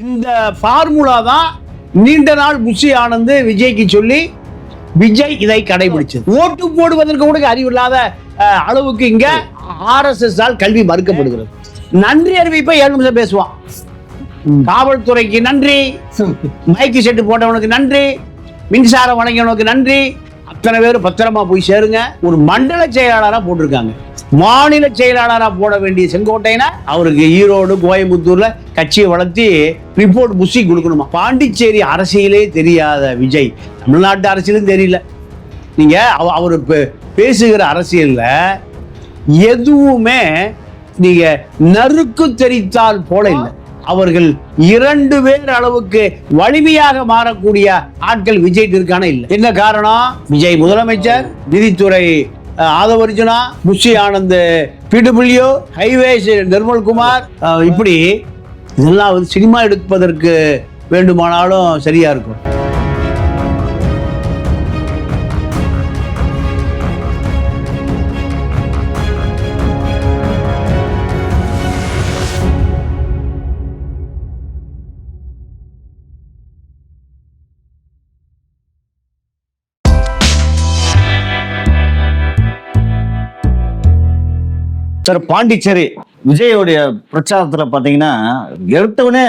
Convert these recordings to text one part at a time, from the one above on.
இந்த ஃபார்முலா தான் நீண்ட நாள் புஷி ஆனந்த் விஜய்க்கு சொல்லி விஜய் இதை கடைபிடிச்சது. ஓட்டு போடுவதற்கு கூட அறிவில்லாத அளவுக்கு இங்க ஆர்எஸ்எஸ் ஆல் கல்வி மறுக்கப்படுகிறது. நன்றி அறிவிப்பை ஏழு நிமிஷம் பேசுவான் காவல்துறைக்கு நன்றி. மைக்கு செட்டு போட்டவனுக்கு நன்றி. மின்சாரம் வழங்கியவனுக்கு நன்றி. அத்தனை பேர் பத்திரமா போய் சேருங்க. ஒரு மண்டல செயலாளரா போட்டிருக்காங்க. மாநில செயலாளராக போட வேண்டிய செங்கோட்டையனை அவருக்கு ஈரோடு கோயம்புத்தூர்ல கட்சியை வளர்த்தி ரிப்போர்ட் புஷி கொடுக்கணுமா? பாண்டிச்சேரி அரசியலே தெரியாத விஜய். தமிழ்நாட்டு அரசியலும் தெரியல. நீங்க அவ- அவர் பே- பேசுகிற அரசியல்ல எதுவுமே நீங்க நறுக்கு தெரித்தால் போல இல்லை. அவர்கள் இரண்டு பேர் அளவுக்கு வலிமையாக மாறக்கூடிய ஆட்கள் விஜய் இருக்கான இல்லை. என்ன காரணம்? விஜய் முதலமைச்சர் நிதித்துறை ஆதவ ஆதவர்ஜுனா முஷி ஆனந்த் பிடபிள்யூ ஹைவேஸ் நிர்மல்குமார் இப்படி இதெல்லாம் வந்து சினிமா எடுப்பதற்கு வேண்டுமானாலும் சரியா இருக்கும். சார் பாண்டிச்சேரி விஜயோடைய பிரச்சாரத்தில் பார்த்தீங்கன்னா எடுத்தவனே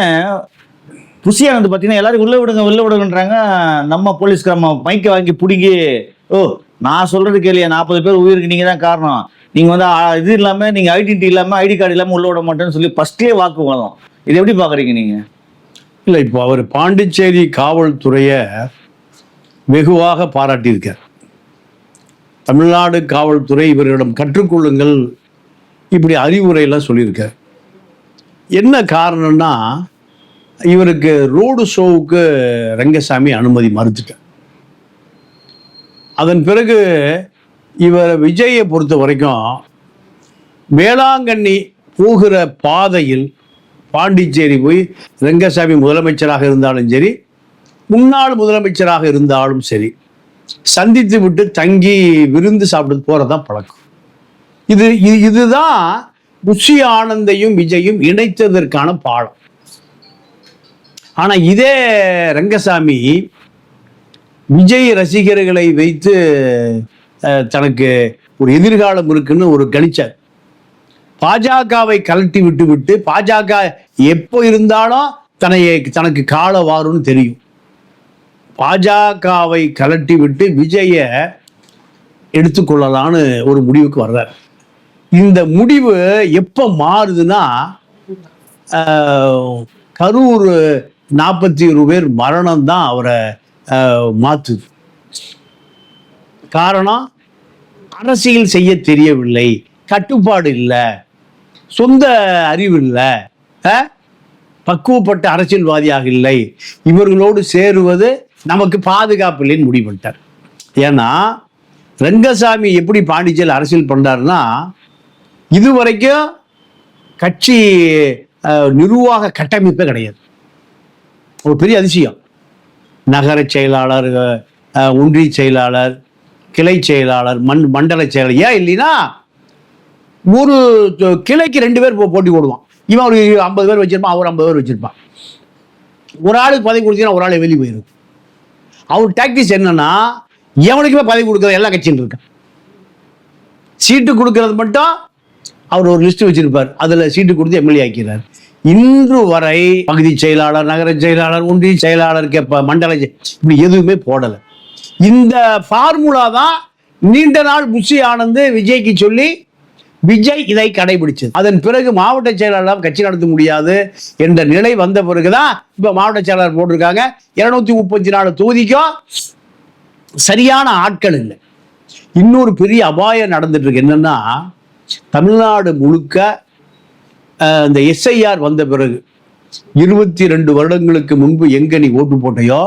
புசியானது பார்த்தீங்கன்னா எல்லாரும் உள்ள விடுங்க உள்ள விடுங்கன்றாங்க. நம்ம போலீஸ்காரமா மைக்கை வாங்கி பிடுங்கி ஓ நான் சொல்றது கேள்வியா நாற்பது பேர் உயிருக்கு நீங்கள் தான் காரணம். நீங்கள் வந்து இது இல்லாமல் நீங்கள் ஐடென்டி இல்லாமல் ஐடி கார்டு இல்லாமல் உள்ள விட மாட்டேன்னு சொல்லி ஃபர்ஸ்ட்லயே வாக்குவாதம் இது எப்படி பார்க்குறீங்க நீங்கள் இல்லை இப்போ அவர் பாண்டிச்சேரி காவல்துறையை வெகுவாக பாராட்டியிருக்கார். தமிழ்நாடு காவல்துறை இவர்களிடம் கற்றுக்கொள்ளுங்கள் இப்படி அறிவுரையெல்லாம் சொல்லியிருக்கார். என்ன காரணம்னா இவருக்கு ரோடு ஷோவுக்கு ரங்கசாமி அனுமதி மறுத்துட்டார். அதன் பிறகு இவர் விஜயை பொறுத்த வரைக்கும் வேளாங்கண்ணி போகிற பாதையில் பாண்டிச்சேரி போய் ரங்கசாமி முதலமைச்சராக இருந்தாலும் சரி முன்னாள் முதலமைச்சராக இருந்தாலும் சரி சந்தித்து விட்டு தங்கி விருந்து சாப்பிட்டு போகிறதான் பழக்கம். இது இது- இதுதான் புஷி ஆனந்தையும் விஜயும் இணைத்ததற்கான பாடம். ஆனால் இதே ரங்கசாமி விஜய் ரசிகர்களை வைத்து தனக்கு ஒரு எதிர்காலம் இருக்குன்னு ஒரு கணிச்சார். பாஜகவை கலட்டி விட்டு விட்டு பாஜக எப்போ இருந்தாலும் தன்னை தனக்கு கால வாரும்னு தெரியும். பாஜகவை கலட்டி விட்டு விஜய எடுத்துக்கொள்ளலான்னு ஒரு முடிவுக்கு வர்றார். இந்த முடிவு எப்போ மாறுதுன்னா கரூர் நாற்பத்தி ஒரு பேர் மரணம் தான் அவரை மாற்றுது மாத்துது. காரணம் அரசியல் செய்ய தெரியவில்லை கட்டுப்பாடு இல்லை சொந்த அறிவு இல்லை பக்குவப்பட்ட அரசியல்வாதியாக இல்லை. இவர்களோடு சேருவது நமக்கு பாதுகாப்பு இல்லைன்னு முடிவு பண்ணிட்டார். ஏன்னா ரங்கசாமி எப்படி பாண்டிச்சேரியில் அரசியல் பண்ணாருன்னா இது இதுவரைக்கும் கட்சி நிர்வாக கட்டமைப்பே கிடையாது. ஒரு பெரிய அதிசயம். நகர செயலாளர் ஒன்றிய செயலாளர் கிளை செயலாளர் மண் மண்டல செயலாளர். ஏன் இல்லைன்னா ஒரு கிளைக்கு ரெண்டு பேர் போட்டி போடுவான். இவன் ஒரு ஐம்பது பேர் வச்சிருப்பான் அவர் ஐம்பது பேர் வச்சிருப்பான். ஒரு ஆளுக்கு பதவி கொடுத்தீங்கன்னா ஒரு ஆள் வெளியே போயிடும் அவர் டாக்டிஸ் என்னன்னா எவனுக்குமே பதவி கொடுக்குற எல்லா கட்சியும் இருக்கான். சீட்டு கொடுக்கறது மட்டும் அவர் ஒரு லிஸ்ட் வச்சிருப்பார். அதுல சீட்டு கொடுத்து எம்எல்ஏ ஆக்கிறார். இன்று வரை பகுதி செயலாளர் நகர செயலாளர் ஒன்றிய செயலாளர் கேப்ப மண்டல இப்படி எதுவுமே போடலை. இந்த ஃபார்முலா தான் நீண்ட நாள் புஷி ஆனந்து விஜய்க்கு சொல்லி விஜய் இதை கடைபிடிச்சது. அதன் பிறகு மாவட்ட செயலாளர் கட்சி நடத்த முடியாது என்ற நிலை வந்த பிறகுதான் இப்ப மாவட்ட செயலாளர் போட்டிருக்காங்க. இருநூத்தி முப்பத்தி நாலு தொகுதிக்கும் சரியான ஆட்கள் இல்லை. இன்னொரு பெரிய அபாயம் நடந்துட்டு இருக்கு. என்னன்னா தமிழ்நாடு முழுக்க இந்த எஸ்ஐஆர் வந்த பிறகு இருபத்தி ரெண்டு வருடங்களுக்கு முன்பு எங்க நீ ஓட்டு போட்டையோ?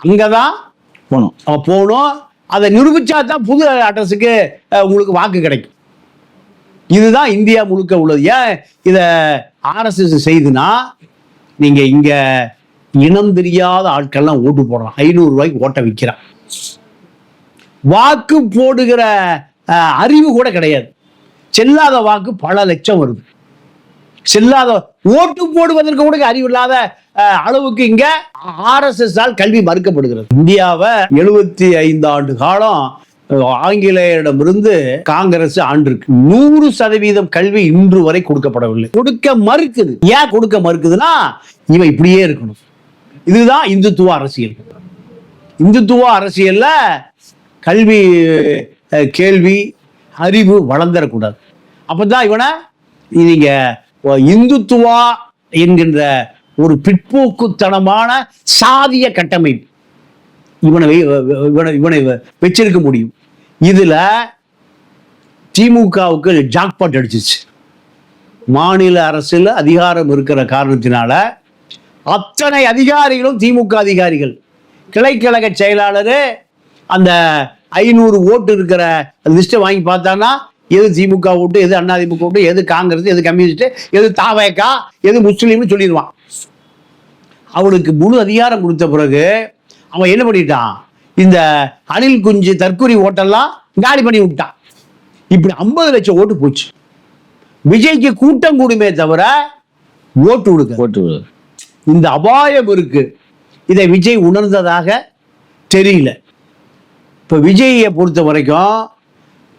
அங்கதான் போனோம். அவன் போகணும் அதை நிரூபிச்சா தான் புது அட்ரஸுக்கு உங்களுக்கு வாக்கு கிடைக்கும். இதுதான் இந்தியா முழுக்க உள்ளது. ஏன் இதை ஆர்எஸ்எஸ் செய்துனா நீங்க இங்க இனம் தெரியாத ஆட்கள்லாம் ஓட்டு போடலாம் ஐநூறு ரூபாய்க்கு ஓட்ட விற்கிறான். வாக்கு போடுகிற அறிவு கூட கிடையாது. செல்லாத வாக்கு பல லட்சம் வருது. செல்லாத ஓட்டு போடுவதற்கு கூட அறிவு இல்லாத அளவுக்கு இங்க ஆர்எஸ்எஸ் ஆல் கல்வி மறுக்கப்படுகிறது. இந்தியாவை எழுபத்தி ஐந்து ஆண்டு காலம் ஆங்கிலேயரிடமிருந்து காங்கிரஸ் ஆண்டிருக்கு. நூறு சதவீதம் கல்வி இன்று வரை கொடுக்கப்படவில்லை. கொடுக்க மறுக்குது. ஏன் கொடுக்க மறுக்குதுன்னா இவன் இப்படியே இருக்கணும். இதுதான் இந்துத்துவ அரசியல். இந்துத்துவ அரசியல்ல கல்வி கேள்வி அறிவு வளர்ந்துடக்கூடாது அப்பதான் இவனை நீங்க இந்துத்துவா என்கின்ற ஒரு பிற்போக்குத்தனமான சாதிய கட்டமைப்பு இவனை இவனை இவனை வச்சிருக்க முடியும். இதுல திமுகவுக்கு ஜாக்பாட் அடிச்சிச்சு மாநில அரசில் அதிகாரம் இருக்கிற காரணத்தினால அத்தனை அதிகாரிகளும் திமுக அதிகாரிகள். கிளைக்கழக செயலாளர் அந்த ஐநூறு ஓட்டு இருக்கிற லிஸ்ட்டை வாங்கி பார்த்தான்னா எது திமுக ஓட்டு எது அதிமுக ஓட்டு எது காங்கிரஸ் எது கம்யூனிஸ்ட் எது தாவேக்கா எது முஸ்லீம்னு சொல்லிடுவான். அவனுக்கு முழு அதிகாரம் கொடுத்த பிறகு அவன் என்ன பண்ணிட்டான்? இந்த அணில் குஞ்சு தற்கொலை ஓட்டெல்லாம் காலி பண்ணி விட்டான். இப்படி ஐம்பது லட்சம் ஓட்டு போச்சு. விஜய்க்கு கூட்டம் கூடுமே தவிர ஓட்டு கொடுக்க போட்டு இந்த அபாயம் இருக்கு. இதை விஜய் உணர்ந்ததாக தெரியல. இப்போ விஜயை பொறுத்த வரைக்கும்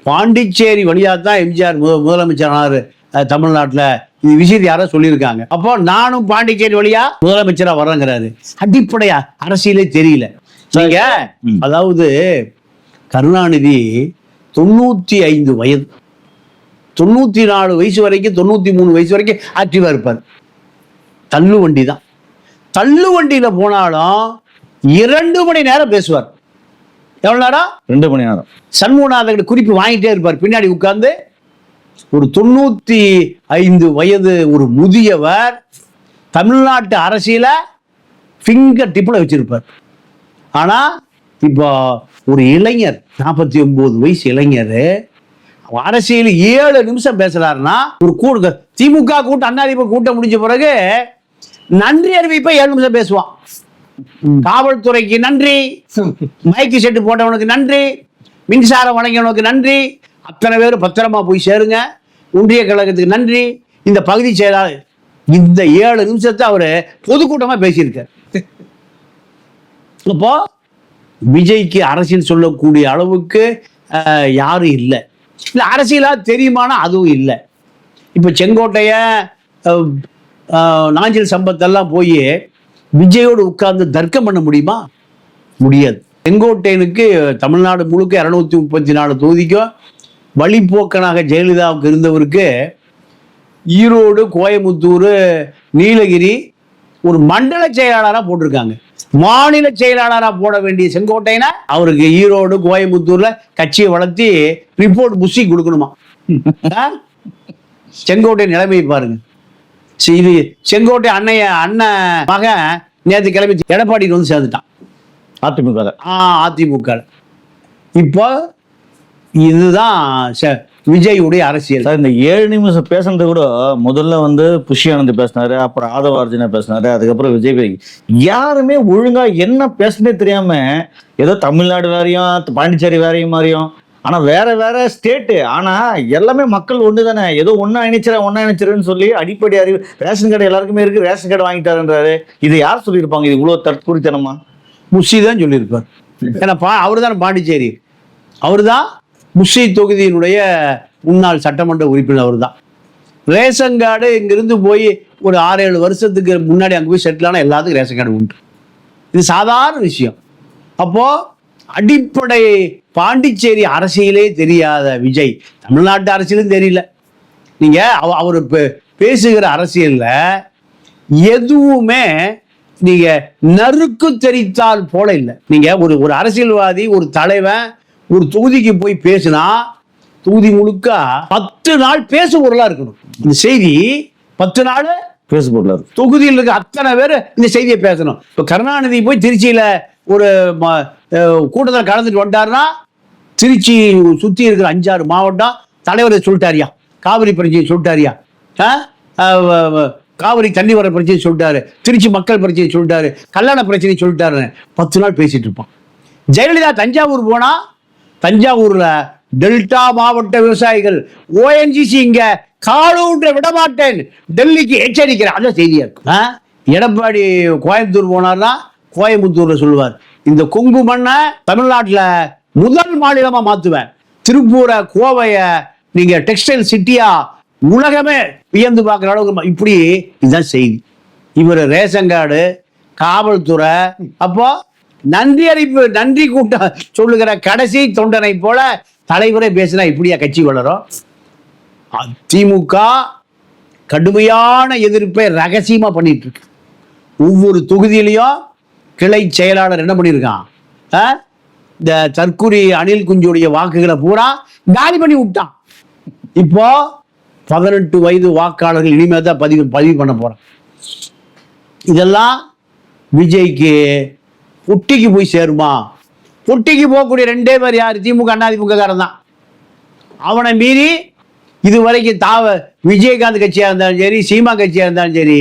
பாண்டிச்சேரி வழியாக தான் எம்ஜிஆர் முத முதலமைச்சர் ஆனாரு அஹ், தமிழ்நாட்டுல. இது விஷயத்தை யாரோ சொல்லியிருக்காங்க. அப்போ நானும் பாண்டிச்சேரி வழியா முதலமைச்சரா வரேங்கிறாரு அடிப்படையா அரசியலே தெரியல. நீங்க. அதாவது கருணாநிதி தொண்ணூத்தி ஐந்து வயது தொண்ணூத்தி நாலு வயசு வரைக்கும் தொண்ணூத்தி மூணு வயசு வரைக்கும் ஆக்டிவா இருப்பார். தள்ளு வண்டி தான் தள்ளு வண்டியில போனாலும் இரண்டு மணி நேரம் பேசுவார். எவ்வளவு நேரம் ரெண்டு மணி நேரம். சண்முகநாதன் குறிப்பு வாங்கிட்டே இருப்பார். பின்னாடி உட்கார்ந்து ஒரு தொண்ணூத்தி ஐந்து வயது ஒரு முதியவர் தமிழ்நாட்டு அரசியல ஃபிங்கர் டிப்பில் வச்சிருப்பார். ஆனா இப்போ ஒரு இளைஞர் நாற்பத்தி ஒன்பது வயசு இளைஞர் அரசியல் ஏழு நிமிஷம் பேசுறாருன்னா ஒரு கூடு திமுக கூட்டம் அதிமுக கூட்டம் முடிஞ்ச பிறகு நன்றி அறிவிப்பை ஏழு நிமிஷம் பேசுவான். காவல்துறைக்கு நன்றி. மைக்கு செட்டு போட்டவனுக்கு நன்றி. மின்சாரம் வழங்கியவனுக்கு நன்றி. அத்தனை பேர் பத்திரமா போய் சேருங்க. ஒன்றிய கழகத்துக்கு நன்றி. இந்த பகுதி செயலாளர் இந்த ஏழு நிமிஷத்தை அவரு பொதுக்கூட்டமா பேசியிருக்கார். அப்போ விஜய்க்கு அரசியல் சொல்லக்கூடிய அளவுக்கு யாரும் இல்லை. இல்லை அரசியலா தெரியுமானா அதுவும் இல்லை. இப்போ செங்கோட்டைய நாஞ்சில் சம்பத்தெல்லாம் போய் விஜயோடு உட்கார்ந்து தர்க்கம் பண்ண முடியுமா? முடியாது. செங்கோட்டையனுக்கு தமிழ்நாடு முழுக்க இரநூத்தி முப்பத்தி நாலு தொகுதிக்கும் வழிப்போக்கனாக ஜெயலலிதாவுக்கு இருந்தவருக்கு ஈரோடு கோயமுத்தூர் நீலகிரி ஒரு மண்டல செயலாளராக போட்டிருக்காங்க. மாநில செயலாளராக போட வேண்டிய செங்கோட்டையனை அவருக்கு ஈரோடு கோயம்புத்தூர்ல கட்சியை வளர்த்தி ரிப்போர்ட் புஷி கொடுக்கணுமா? செங்கோட்டை நிலைமை பாருங்க. இது செங்கோட்டை அண்ணைய அண்ணன் மகன் நேற்று கிளம்பி எடப்பாடிக்கு வந்து சேர்ந்துட்டான். அதிமுக. ஆ அதிமுக இப்போ இதுதான் விஜயுடைய அரசியல். சார் இந்த ஏழு நிமிஷம் பேசுனது கூட முதல்ல வந்து புஷி ஆனந்த் பேசினாரு அப்புறம் ஆதவ அர்ஜுனா பேசினாரு அதுக்கப்புறம் விஜய் யாருமே ஒழுங்கா என்ன பேசுனே தெரியாம ஏதோ தமிழ்நாடு வேறையும் பாண்டிச்சேரி வேறையும் மாதிரியும் ஆனால் வேற வேற ஸ்டேட்டு ஆனால் எல்லாமே மக்கள் ஒன்று தானே ஏதோ ஒன்றா இணைச்சிட ஒன்றா இணைச்சிருன்னு சொல்லி அடிப்படை அறிவு ரேஷன் கார்டு எல்லாருக்குமே இருக்குது ரேஷன் கார்டு வாங்கிட்டாருன்றாரு. இது யார் சொல்லியிருப்பாங்க? இது இவ்வளோ தற்கொலைத்தனமா முஷி தான் சொல்லியிருப்பார். ஏன்னா பா அவர் தான் பாண்டிச்சேரி. அவர் தான் முஷி தொகுதியினுடைய முன்னாள் சட்டமன்ற உறுப்பினர் அவர் தான் ரேஷன் கார்டு இங்கிருந்து போய் ஒரு ஆறு ஏழு வருஷத்துக்கு முன்னாடி அங்கே போய் செட்டில் ஆனால் எல்லாத்துக்கும் ரேஷன் கார்டு உண்டு. இது சாதாரண விஷயம். அப்போது அடிப்படை பாண்டிச்சேரி அரசியலே தெரியாத விஜய். தமிழ்நாட்டு அரசியலும் தெரியல. நீங்க அவ- அவர் பேசுகிற அரசியல்ல எதுவுமே நீங்க நறுக்கு தெரித்தால் போல இல்லை. நீங்க ஒரு ஒரு அரசியல்வாதி ஒரு தலைவன் ஒரு தொகுதிக்கு போய் பேசினா தொகுதி முழுக்க பத்து நாள் பேசு பொருளா இருக்கணும். இந்த செய்தி பத்து நாள் பேஸ்புக்ல இருக்கு. தொகுதியில் இருக்க அத்தனை பேர் இந்த செய்தியை பேசணும். இப்போ கருணாநிதி போய் திருச்சியில ஒரு கூட்டத்தில் கலந்துட்டு வந்துட்டாருன்னா திருச்சி சுற்றி இருக்கிற அஞ்சாறு மாவட்டம் தலைவரை சொல்லிட்டாரியா காவிரி பிரச்சனை சொல்லிட்டாரியா ஆ? காவிரி தண்ணி வர பிரச்சனை சொல்லிட்டாரு. திருச்சி மக்கள் பிரச்சனை சொல்லிட்டாரு. கல்யாண பிரச்சனை சொல்லிட்டாரு பத்து நாள் பேசிட்டு இருப்பான். ஜெயலலிதா தஞ்சாவூர் போனா தஞ்சாவூர்ல டெல்டா மாவட்ட விவசாயிகள் ஓஎன்ஜிசி இங்க காலூன்ற விட மாட்டேன் டெல்லிக்கு எச்சரிக்கிறேன் அதான் செய்தியா இருக்கும். ஆ? எடப்பாடி கோயம்புத்தூர் போனார்னா கோயம்புத்தூர்ல சொல்லுவார். இந்த கொங்கு மண்ணை தமிழ்நாட்டுல முதல் மாநிலமா மாத்துவேன். திருப்பூரை கோவைய நீங்க டெக்ஸ்டைல் சிட்டியா உலகமே வியந்து பார்க்குற அளவுக்கு இப்படி இதுதான் செய்தி. இவர் ரேஷன் கார்டு காவல்துறை அப்போ நன்றி அறிப்பு நன்றி கூட்டம் சொல்லுகிற கடைசி தொண்டனை போல தலைவரே பேசினா இப்படியா கட்சி வளரும்? திமுக கடுமையான எதிர்ப்பை ரகசியமா பண்ணிட்டு இருக்கு. ஒவ்வொரு தொகுதியிலையும் கிளை செயலாளர் என்ன பண்ணியிருக்கான் ஆ? இந்த தற்குறி அனில் குஞ்சுடைய வாக்குகளை பூரா காலி பண்ணி விட்டான். இப்போ பதினெட்டு வயது வாக்காளர்கள் இனிமே தான் பதிவு பதிவு பண்ண போறான். இதெல்லாம் விஜய்க்கு பொட்டிக்கு போய் சேருமா? பொட்டிக்கு போகக்கூடிய ரெண்டே பேர் யார்? திமுக அதிமுக காரன் தான். அவனை மீறி இது வரைக்கும் தாவ விஜயகாந்த் கட்சியாக இருந்தாலும் சரி சீமா கட்சியாக இருந்தாலும் சரி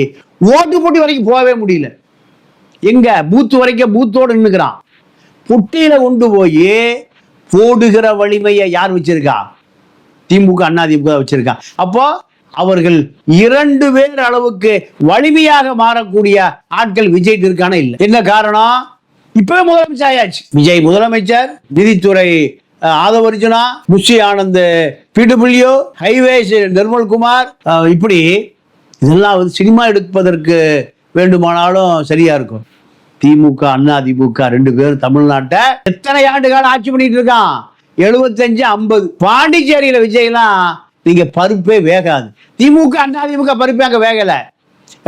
ஓட்டு போட்டி வரைக்கும் போகவே முடியல. எங்க? பூத்து வரைக்கும் பூத்தோடு நின்னுக்கிறான். புட்டியில கொண்டு போய் போடுகிற வலிமையை யார் வச்சிருக்கா? திமுக அண்ணா திமுக வச்சிருக்கா. அப்போ அவர்கள் இரண்டு பேர் அளவுக்கு வலிமையாக மாறக்கூடிய ஆட்கள் விஜய் இருக்கான இல்லை. என்ன காரணம்? இப்பவே முதலமைச்சர் ஆயாச்சு. விஜய் முதலமைச்சர் நிதித்துறை அஹ், ஆதவ அர்ஜுனா புஷி ஆனந்த் பிடபிள்யூ ஹைவேஸ் நிர்மல்குமார் இப்படி இதெல்லாம் வந்து சினிமா எடுப்பதற்கு வேண்டுமானாலும் சரியா இருக்கும். திமுக அண்ணா திமுக ரெண்டு பேரும் தமிழ்நாட்டை எத்தனை ஆண்டு காலம் ஆட்சி பண்ணிட்டு இருக்கான்? எழுபத்தஞ்சு ஐம்பது. பாண்டிச்சேரியில விஜய்லாம் நீங்க பருப்பே வேகாது. திமுக அண்ணா திமுக பருப்பே அங்க வேகல.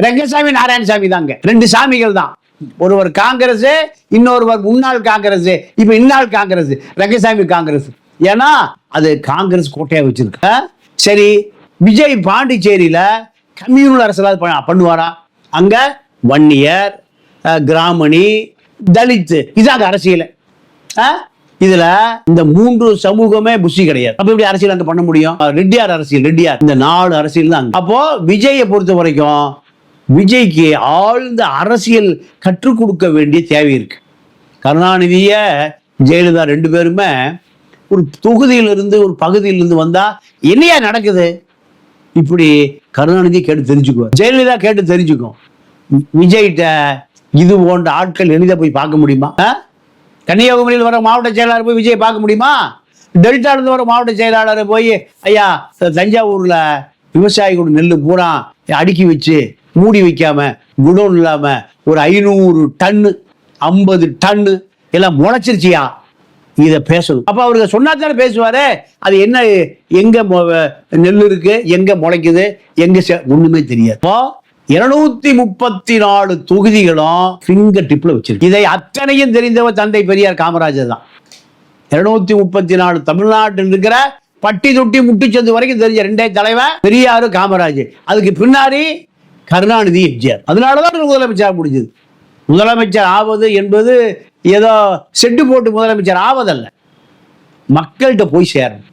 ரங்கசாமி நாராயணசாமி தாங்க. ரெண்டு சாமிகள் தான். ஒருவர் காங்கிரஸ் இன்னொருவர் முன்னாள் காங்கிரஸ் இப்ப இந்நாள் காங்கிரஸ் ரங்கசாமி காங்கிரஸ். ஏன்னா அது காங்கிரஸ் கோட்டையா வச்சிருக்க. சரி விஜய் பாண்டிச்சேரியில கம்யூனல் அரசு பண்ணுவாரா? அங்க வன்னியர் கிராமணி தலித்து. இதாங்க அரசியல். இதுல இந்த மூன்று சமூகமே புஷி கிடையாது. அப்ப எப்படி அரசியல் அங்க பண்ண முடியும்? ரெட்டியார் அரசியல் ரெட்டியார். இந்த நாலு அரசியல் தான். அப்போ விஜயை பொறுத்த வரைக்கும் விஜய்க்கு ஆழ்ந்த அரசியல் கற்றுக் கொடுக்க வேண்டிய தேவை இருக்கு. கருணாநிதிய ஜெயலலிதா ரெண்டு பேருமே ஒரு தொகுதியிலிருந்து ஒரு பகுதியிலிருந்து வந்தா என்னையா நடக்குது? இப்படி கருணாநிதி கேட்டு தெரிஞ்சுக்குவோம் ஜெயலலிதா கேட்டு தெரிஞ்சுக்கும். விஜய்கிட்ட இது போன்ற ஆட்கள் எளிதாக போய் பார்க்க முடியுமா? ஆ? கன்னியாகுமரியில் வர மாவட்ட செயலாளர் போய் விஜய் பார்க்க முடியுமா? டெல்டால வர மாவட்ட செயலாளர் போய் ஐயா தஞ்சாவூரில் தஞ்சாவூர்ல விவசாயிகளோட நெல் பூரா அடுக்கி வச்சு மூடி வைக்காம குடோன் இல்லாம ஒரு ஐநூறு டன்னு ஐம்பது டன்னு எல்லாம் முளைச்சிருச்சியா? இதை பேசணும். அப்போ அவருக்கு சொன்னா தானே பேசுவாரு? அது என்ன எங்க நெல் இருக்கு எங்க முளைக்குது எங்க செ- ஒண்ணுமே தெரியாது. இப்போ இருநூத்தி முப்பத்தி நாலு தொகுதிகளும் ஃபிங்கர் டிப்ல வச்சிருக்கு. இதை அத்தனையும் தெரிந்தவர் தந்தை பெரியார் காமராஜர் தான். இருநூத்தி முப்பத்தி நாலு தமிழ்நாட்டில் இருக்கிற பட்டி தொட்டி முட்டுச்சந்து வரைக்கும் தெரிஞ்ச ரெண்டே தலைவர் பெரியாரு காமராஜர். அதுக்கு பின்னாடி கருணாநிதி எம்ஜிஆர். அதனாலதான் முதலமைச்சர் முடிஞ்சது. முதலமைச்சர் ஆவது என்பது ஏதோ செட்டு போட்டு முதலமைச்சர் ஆவதல்ல. மக்கள்கிட்ட போய் சேரணும்.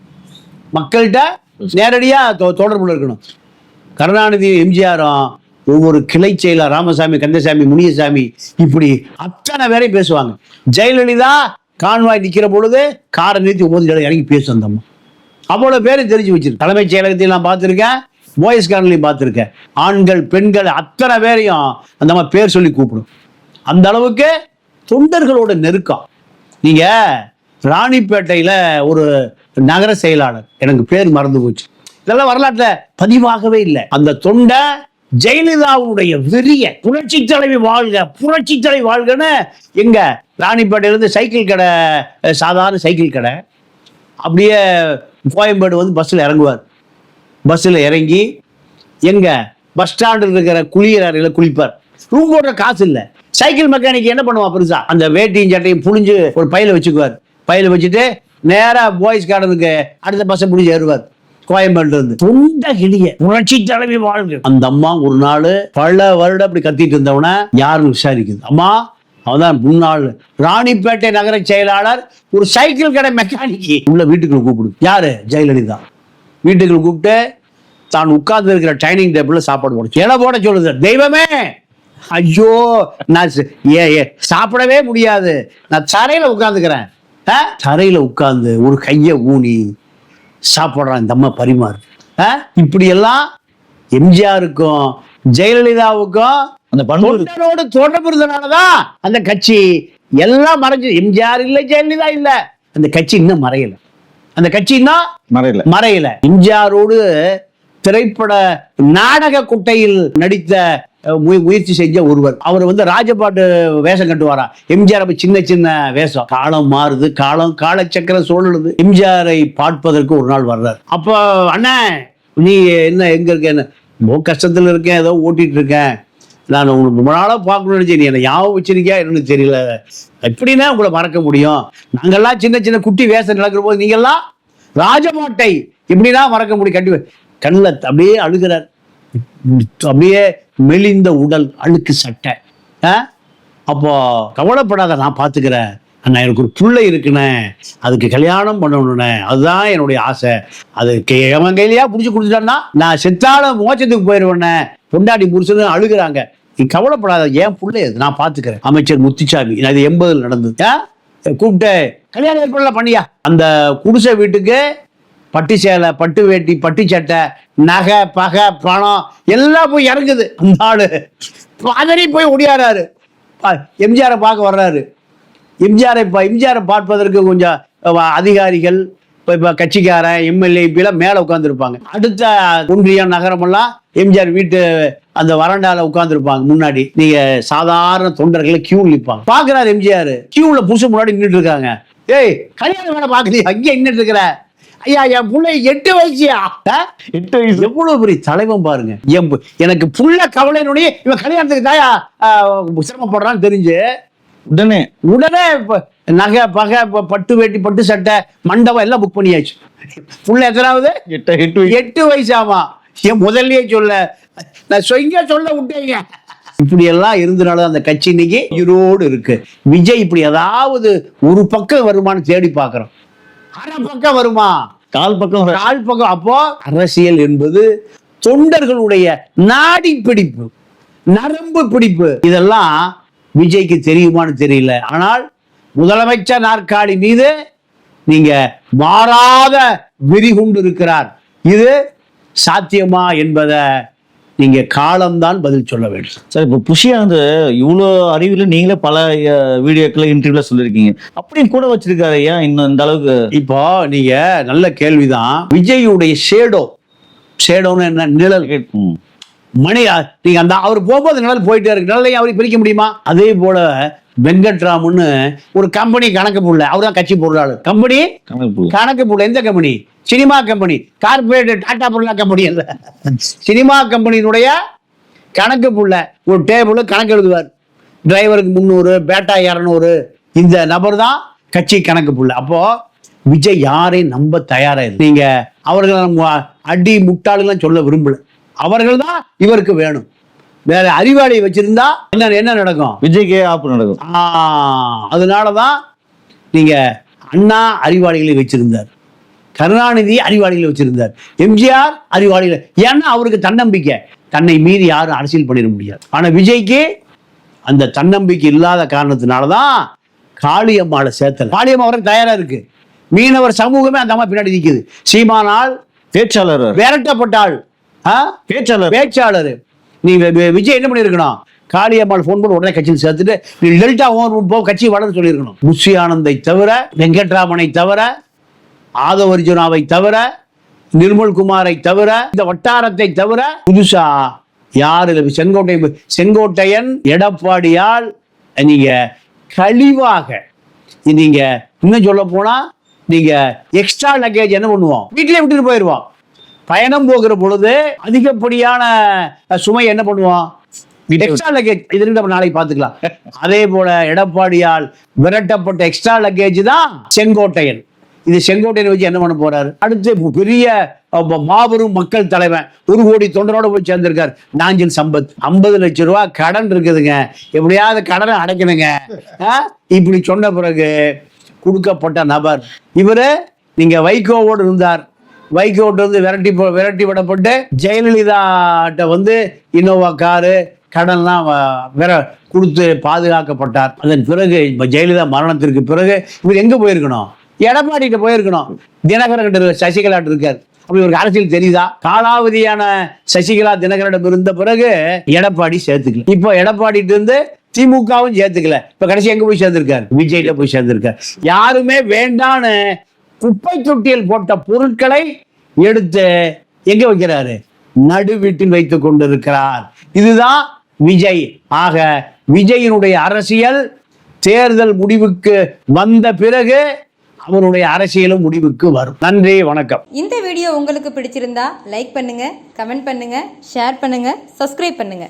மக்கள்கிட்ட நேரடியா தொ- தொடர்புல இருக்கணும். கருணாநிதி எம்ஜிஆரும் ஒவ்வொரு கிளை செயலர் ராமசாமி கந்தசாமி முனியசாமி இப்படி அத்தனை பேரையும் பேசுவாங்க. ஜெயலலிதா கான்வாய் நிற்கிற பொழுது காரை நிறுத்தி ஒவ்வொரு இறங்கி பேசும் அந்த அவ்வளோ பேரும் தெரிஞ்சு வச்சிருக்கு. தலைமைச் செயலகத்தையும் நான் பார்த்துருக்கேன் போயஸ் கார்டன்லையும் பார்த்துருக்கேன். ஆண்கள் பெண்கள் அத்தனை பேரையும் அந்த அம்மா பேர் சொல்லி கூப்பிடும். அந்த அளவுக்கு தொண்டர்களோட நெருக்கம். நீங்க ராணிப்பேட்டையில ஒரு நகர செயலாளர் எனக்கு பேர் மறந்து போச்சு. இதெல்லாம் வரலாற்றுல பதிவாகவே இல்லை. அந்த தொண்டை ஜெயலலிதாவுடைய வெறிய புரட்சி தலைவி வாழ்க புரட்சி தலைவி வாழ்கன்னு எங்க? ராணிப்பேட்டையிலிருந்து சைக்கிள் கடை சாதாரண சைக்கிள் கடை. அப்படியே கோயம்பேடு வந்து பஸ்ஸில் இறங்குவார். பஸ்ஸில் இறங்கி எங்க? பஸ் ஸ்டாண்டில் இருக்கிற குளியர் அறையில் குளிப்பார். ரூம் போடுற காசு இல்லை. சைக்கிள் மெக்கானிக் என்ன பண்ணுவான் பெருசா? அந்த வேட்டியும் சட்டையும் புழிஞ்சு ஒரு பையில வச்சுக்குவார். பையில வச்சுட்டு நேராக பாய்ஸ் கார்டனுக்கு அடுத்த பஸ்ஸை புடிஞ்சு ஏறுவார். கோயம்பேடுல இருந்து தொண்ட கிளிய புரட்சி தலைவி வாழ்க. அந்த அம்மா ஒரு நாள் பல வருடம் அப்படி கத்திட்டு இருந்தவன யாரும் விசாரிக்குது. அம்மா அவதான் முன்னாள் ராணிப்பேட்டை நகர செயலாளர் ஒரு சைக்கிள் கடை மெக்கானிக்கு உள்ள வீட்டுக்குள்ள கூப்பிடு. யாரு? ஜெயலலிதா. வீட்டுக்குள்ள கூப்பிட்டு தான் உட்கார்ந்து இருக்கிற டைனிங் டேபிள்ல சாப்பாடு போட. இலை போட சொல்லுது. தெய்வமே! ஐயோ நான் ஏ ஏ சாப்பிடவே முடியாது. நான் தரையில உட்காந்துக்கிறேன் தரையில உட்கார்ந்து ஒரு கையை ஊனி சாப்பிட்றான் இந்த அம்மா பரிமாறு? இப்படியெல்லாம் எம்ஜிஆருக்கும் ஜெயலலிதாவுக்கும் அந்த. தொண்டரோடு தொடர்பு இருந்தனாலதான் அந்த கட்சி எல்லாம் மறைஞ்சு. எம்ஜிஆர் இல்ல ஜெயலலிதா இல்ல. அந்த கட்சி இன்னும் மறையல. அந்த கட்சி இன்னும் மறையல. மறையல. எம்ஜிஆரோடு திரைப்பட நாடக குட்டையில் நடித்த முயற்சி செஞ்ச ஒருவர். அவர் வந்து ராஜபாட்டு வேஷம் கட்டுவாரா? எம்ஜிஆர் அப்ப சின்ன சின்ன வேஷம். காலம் மாறுது. காலம் காலச்சக்கரம் சூழலுது. எம்ஜிஆரை பார்ப்பதற்கு ஒரு நாள் வர்றார். அப்போ அண்ணன் நீ என்ன எங்க இருக்க? என்ன? ரொம்ப கஷ்டத்துல இருக்கேன். ஏதோ ஓட்டிட்டு இருக்கேன். நான் உங்களுக்கு ரொம்ப நாளாக பார்க்கணும்னு நினைச்சேன். நீ என்னை ஞாபகம் வச்சிருக்கியா என்னன்னு தெரியல. எப்படின்னா உங்களை மறக்க முடியும். நாங்கெல்லாம் சின்ன சின்ன குட்டி வேஷம் நடக்கிற போது நீங்கெல்லாம் ராஜமாட்டை எப்படின்னா மறக்க முடியும். கட்டி கண்ணில் அப்படியே அழுகிறார். அப்படியே மெலிந்த உடல் அழுக்கு சட்டை. ஆ? அப்போ கவலைப்படாத நான் பார்த்துக்கிறேன். அண்ணா எனக்கு ஒரு பிள்ளை இருக்குண்ணே. அதுக்கு கல்யாணம் பண்ணணுண்ணே அதுதான் என்னுடைய ஆசை. அது கே- எவன் கையிலையா பிடிச்சி கொடுத்துட்டான்னா நான் செத்தால மோச்சத்துக்கு போயிடுவேண்ணே பொண்டாடி முடிச்சதுன்னு அழுகுறாங்க. நீ கவலைப்படாத ஏன் பிள்ளை அது. நான் பார்த்துக்கிறேன். அமைச்சர் முத்துச்சாமி அது எண்பதில் நடந்தது. கூப்பிட்டு கல்யாணம் ஏற்பாடுலாம் பண்ணியா? அந்த குடிசை வீட்டுக்கு பட்டு சேலை பட்டு வேட்டி பட்டு சட்டை நகை பகை பணம் எல்லாம் போய் இறங்குது. அந்த ஆளு. பதறி போய் ஒடியாராரு எம்ஜிஆரை பார்க்க வர்றாரு. எம்ஜிஆரை இப்போ எம்ஜிஆரை பார்ப்பதற்கு கொஞ்சம் அதிகாரிகள் இப்போ இப்போ கட்சிக்காரன் எம்எல்ஏ இப்பெல்லாம் மேலே உட்காந்துருப்பாங்க அடுத்த ஒன்றியம் நகரமெல்லாம் எம்ஜிஆர் வீட்டு அந்த வறண்டால உட்காந்துருப்பாங்க முன்னாடி. நீங்க சாதாரண தொண்டர்களை கியூ நிற்பாங்க பார்க்குறாரு எம்ஜிஆர். கியூல புதுசு முன்னாடி நின்றுட்டு இருக்காங்க. ஏய் கல்யாணம் வேலை பார்க்கலையா? அங்கேயே நின்றுட்டு இருக்கிற. ஐயா என் பிள்ளை எட்டு வயசியா? எட்டு வயசு? எவ்வளவு பெரிய தலைவன் பாருங்க. என் எனக்கு புள்ள கவலையினுடைய இவன் கல்யாணத்துக்கு தாயா சிரமப்படுறான்னு தெரிஞ்சு உடனே? உடனே நகை பகை பட்டு வேட்டி பட்டு சட்டை மண்டபம் எல்லாம் புக் பண்ணியாச்சு. புள்ள எத்தனாவது? எட்டு எட்டு வயசு. எட்டு வயசாமா என் முதல்லயே சொல்ல. நான் சொங்க சொல்ல விட்டேங்க. இப்படி எல்லாம் இருந்தனால அந்த கட்சி இன்னைக்கு உயிரோடு இருக்கு. விஜய் இப்படி ஏதாவது ஒரு பக்கம் வருமான்னு தேடி பார்க்கறோம். அரை பக்கம் வருமா? கால் பக்கம் கால் பக்கம் அப்போ அரசியல் என்பது தொண்டர்களுடைய நாடி பிடிப்பு நரம்பு பிடிப்பு. இதெல்லாம் விஜய்க்கு தெரியுமான்னு தெரியல. ஆனால் முதலமைச்சர் நாற்காலி மீது நீங்க மாறாத வெறி கொண்டு இருக்கிறார். இது சாத்தியமா என்பதை நீங்க காலம்தான் பதில் சொல்ல வேண்டும். சார் இப்போ புஷியானது இவ்வளோ அறிவில் நீங்களே பல வீடியோக்கள் இன்டர்வியூல சொல்லியிருக்கீங்க அப்படின்னு கூட வச்சிருக்காரு ஏன் இன்னும் இந்த அளவுக்கு? இப்போ நீங்க நல்ல கேள்விதான். விஜயுடைய ஷேடோ ஷேடோன்னு என்ன நிழல். ம். மணி அ- நீங்க அந்த அவர் போகும்போது நிழல் போயிட்டே இருக்கு. நிழலையும் அவருக்கு பிரிக்க முடியுமா? அதே போல வெங்கட்ராமன்னு ஒரு கம்பெனி கணக்கு புள்ள அவர் தான் கட்சி பொருளாளர். கம்பெனி. கணக்கு புள்ள எந்த company? Cinema company corporate Tata பொருளா கம்பெனி அல்ல. சினிமா கம்பெனியினுடைய கணக்கு புள்ள ஒரு டேபிள் கணக்கு எழுதுவார். டிரைவருக்கு முந்நூறு பேட்டா இரநூறு இந்த நபர் தான் கட்சி கணக்கு புள்ள அப்போ விஜய் யாரையும் நம்ப தயாரா இல்லை. நீங்க அவர்கள் நம்ம அடி முட்டாளுலாம் சொல்ல விரும்பல. அவர்கள் தான் இவருக்கு வேணும். வேற அறிவாளியை வச்சிருந்தா என்ன என்ன நடக்கும்? விஜய்க்கே ஆப்பு நடக்கும். ஆ, அதனாலதான் நீங்க அண்ணா அறிவாளிகளை வச்சிருந்தார். கருணாநிதி அறிவாளிகளை வச்சிருந்தார். எம்ஜிஆர் அறிவாளிகளை. ஏன்னா அவருக்கு தன்னம்பிக்கை. தன்னை மீறி யாரும் அரசியல் பண்ணிட முடியாது. ஆனா விஜய்க்கு அந்த தன்னம்பிக்கை இல்லாத காரணத்தினாலதான் காளியம்மாளை சேர்த்தல. காளியம்மா அவருக்கு தயாரா இருக்கு. மீனவர் சமூகமே அந்த அம்மா பின்னாடி நிக்குது. சீமானால் பேச்சாளர். விரட்டப்பட்டாள். ஆ? பேச்சாளர். பேச்சாளர். நீ விஜய் என்ன பண்ணியிருக்கணும்? காளியம்மாள் ஃபோன் பண்ணி உடனே கட்சியில் சேர்த்துட்டு நீ டெல்டா ஓன் போ கட்சி வளர சொல்லியிருக்கணும். புஷி ஆனந்தை தவிர வெங்கட்ராமனை தவிர ஆதவர்ஜுனாவை தவிர நிர்மல்குமாரை தவிர இந்த வட்டாரத்தை தவிர புதுசா யார் செங்கோட்டை செங்கோட்டையன் எடப்பாடியால் நீங்க கழிவாக நீங்க இன்னும் சொல்ல போனா நீங்க எக்ஸ்ட்ரா லக்கேஜ் என்ன பண்ணுவோம். வீட்டிலே விட்டுட்டு போயிடுவோம் பயணம் போகிற பொழுது அதிகப்படியான சுமை என்ன பண்ணுவோம்? எக்ஸ்ட்ரா லக்கேஜ் இது நம்ம நாளைக்கு பார்த்துக்கலாம். அதே போல எடப்பாடியால் விரட்டப்பட்ட எக்ஸ்ட்ரா லக்கேஜ் தான் செங்கோட்டையன். இது செங்கோட்டையனை வச்சு என்ன பண்ண போறாரு? அடுத்து பெரிய மாபெரும் மக்கள் தலைவன் ஒரு கோடி தொண்டரோட போய் சேர்ந்திருக்கார். நாஞ்சில் சம்பத் ஐம்பது லட்சம் ரூபாய் கடன் இருக்குதுங்க. எப்படியாவது கடனை அடைக்கணுங்க. இப்படி சொன்ன பிறகு கொடுக்கப்பட்ட நபர் இவர் நீங்க வைகோவோடு இருந்தார். வைகோட்டு வந்து விரட்டி போ- விரட்டி விடப்பட்டு ஜெயலலிதாட்ட வந்து இன்னோவா காரு கடன்லாம் வ- கொடுத்து பாதுகாக்கப்பட்டார். அதன் பிறகு ஜெயலலிதா மரணத்திற்கு பிறகு இவர் எங்க போயிருக்கணும்? எடப்பாடிகிட்ட போயிருக்கணும். தினகரன் கிட்ட சசிகலா இருக்காரு. இருக்கார் அப்ப இவருக்கு அரசியல் தெரியுதா? காலாவதியான சசிகலா தினகரனிடம் இருந்த பிறகு எடப்பாடி சேர்த்துக்கல. இப்போ எடப்பாடிட்டு இருந்து திமுகவும் சேர்த்துக்கல. இப்ப கடைசி எங்க போய் சேர்ந்திருக்காரு? விஜய்ல போய் சேர்ந்திருக்காரு. யாருமே வேண்டான்னு குப்பை தொட்டியில் போட்ட பொருட்களை எடுத்து எங்க வைக்கிறாரு? நடுவீட்டில் வைத்து வைத்துக் கொண்டிருக்கிறார். இதுதான் விஜய். ஆக விஜயினுடைய அரசியல் தேர்தல் முடிவுக்கு வந்த பிறகு அவருடைய அரசியலும் முடிவுக்கு வரும். நன்றி வணக்கம். இந்த வீடியோ உங்களுக்கு பிடிச்சிருந்தா லைக் பண்ணுங்க கமெண்ட் பண்ணுங்க ஷேர் பண்ணுங்க சப்ஸ்கிரைப் பண்ணுங்க.